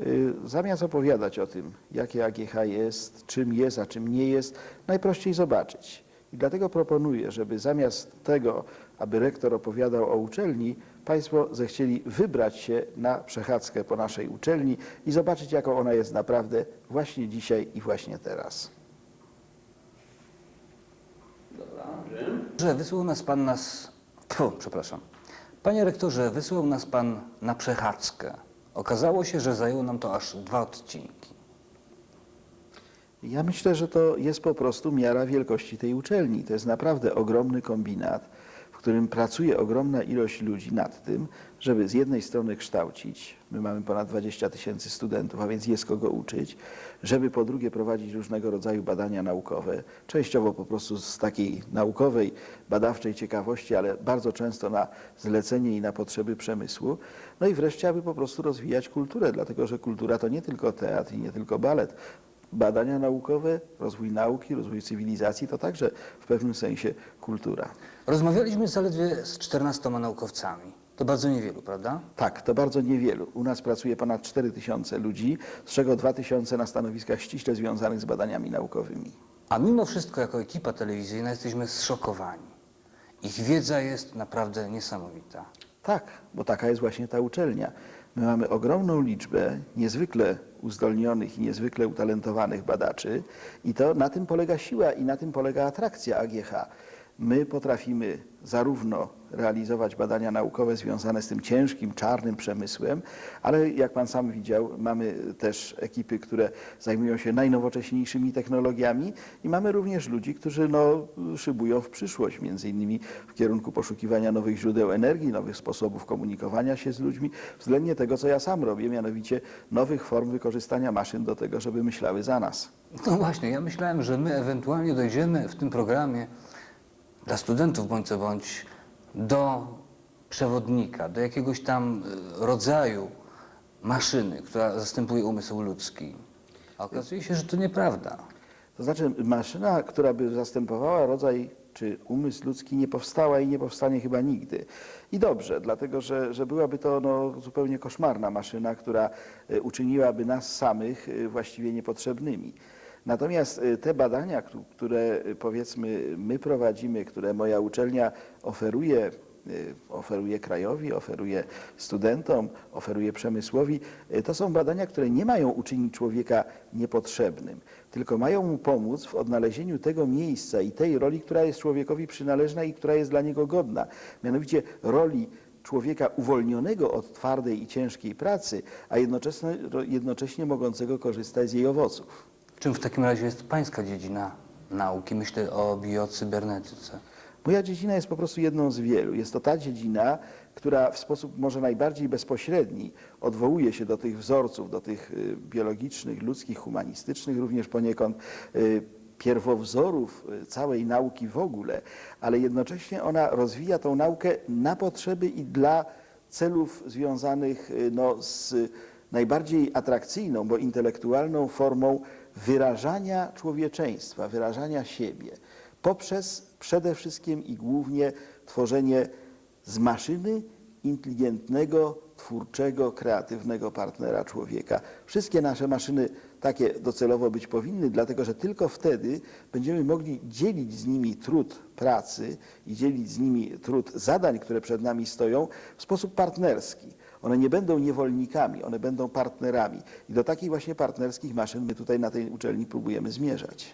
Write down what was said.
Y, Zamiast opowiadać o tym, jakie AGH jest, czym jest, a czym nie jest, najprościej zobaczyć. I dlatego proponuję, żeby zamiast tego, aby rektor opowiadał o uczelni, Państwo zechcieli wybrać się na przechadzkę po naszej uczelni i zobaczyć, jaką ona jest naprawdę właśnie dzisiaj i właśnie teraz. Że wysłał nas pan nas. Fu, przepraszam. Panie rektorze, wysłał nas pan na przechadzkę. Okazało się, że zajęło nam to aż dwa odcinki. Ja myślę, że to jest po prostu miara wielkości tej uczelni. To jest naprawdę ogromny kombinat, w którym pracuje ogromna ilość ludzi nad tym, żeby z jednej strony kształcić, my mamy ponad 20 tysięcy studentów, a więc jest kogo uczyć, żeby po drugie prowadzić różnego rodzaju badania naukowe, częściowo po prostu z takiej naukowej, badawczej ciekawości, ale bardzo często na zlecenie i na potrzeby przemysłu. No i wreszcie, aby po prostu rozwijać kulturę, dlatego że kultura to nie tylko teatr i nie tylko balet. Badania naukowe, rozwój nauki, rozwój cywilizacji to także w pewnym sensie kultura. Rozmawialiśmy zaledwie z 14 naukowcami. To bardzo niewielu, prawda? Tak, to bardzo niewielu. U nas pracuje ponad 4 tysiące ludzi, z czego 2 tysiące na stanowiskach ściśle związanych z badaniami naukowymi. A mimo wszystko, jako ekipa telewizyjna, jesteśmy zszokowani. Ich wiedza jest naprawdę niesamowita. Tak, bo taka jest właśnie ta uczelnia. My mamy ogromną liczbę niezwykle uzdolnionych i niezwykle utalentowanych badaczy i to na tym polega siła i na tym polega atrakcja AGH. My potrafimy zarówno realizować badania naukowe związane z tym ciężkim, czarnym przemysłem, ale jak pan sam widział, mamy też ekipy, które zajmują się najnowocześniejszymi technologiami i mamy również ludzi, którzy no, szybują w przyszłość, między innymi w kierunku poszukiwania nowych źródeł energii, nowych sposobów komunikowania się z ludźmi, względnie tego, co ja sam robię, mianowicie nowych form wykorzystania maszyn do tego, żeby myślały za nas. No właśnie, ja myślałem, że my ewentualnie dojdziemy w tym programie dla studentów bądź co bądź do przewodnika, do jakiegoś tam y, rodzaju maszyny, która zastępuje umysł ludzki. A okazuje się, że to nieprawda. To znaczy maszyna, która by zastępowała rodzaj czy umysł ludzki nie powstała i nie powstanie chyba nigdy. I dobrze, dlatego że, że byłaby to no, zupełnie koszmarna maszyna, która e, uczyniłaby nas samych e, właściwie niepotrzebnymi. Natomiast e, te badania, któ- które e, powiedzmy my prowadzimy, które moja uczelnia oferuje, y, oferuje krajowi, oferuje studentom, oferuje przemysłowi, y, to są badania, które nie mają uczynić człowieka niepotrzebnym, tylko mają mu pomóc w odnalezieniu tego miejsca i tej roli, która jest człowiekowi przynależna i która jest dla niego godna. Mianowicie roli człowieka uwolnionego od twardej i ciężkiej pracy, a jednocześnie, jednocześnie mogącego korzystać z jej owoców. Czym w takim razie jest pańska dziedzina nauki? Myślę o biocybernetyce. Moja dziedzina jest po prostu jedną z wielu. Jest to ta dziedzina, która w sposób może najbardziej bezpośredni odwołuje się do tych wzorców, do tych y, biologicznych, ludzkich, humanistycznych, również poniekąd y, pierwowzorów y, całej nauki w ogóle, ale jednocześnie ona rozwija tą naukę na potrzeby i dla celów związanych no, z najbardziej atrakcyjną, bo intelektualną formą wyrażania człowieczeństwa, wyrażania siebie poprzez przede wszystkim i głównie tworzenie z maszyny inteligentnego, twórczego, kreatywnego partnera człowieka. Wszystkie nasze maszyny takie docelowo być powinny, dlatego że tylko wtedy będziemy mogli dzielić z nimi trud pracy i dzielić z nimi trud zadań, które przed nami stoją w sposób partnerski. One nie będą niewolnikami, one będą partnerami. I do takich właśnie partnerskich maszyn my tutaj na tej uczelni próbujemy zmierzać.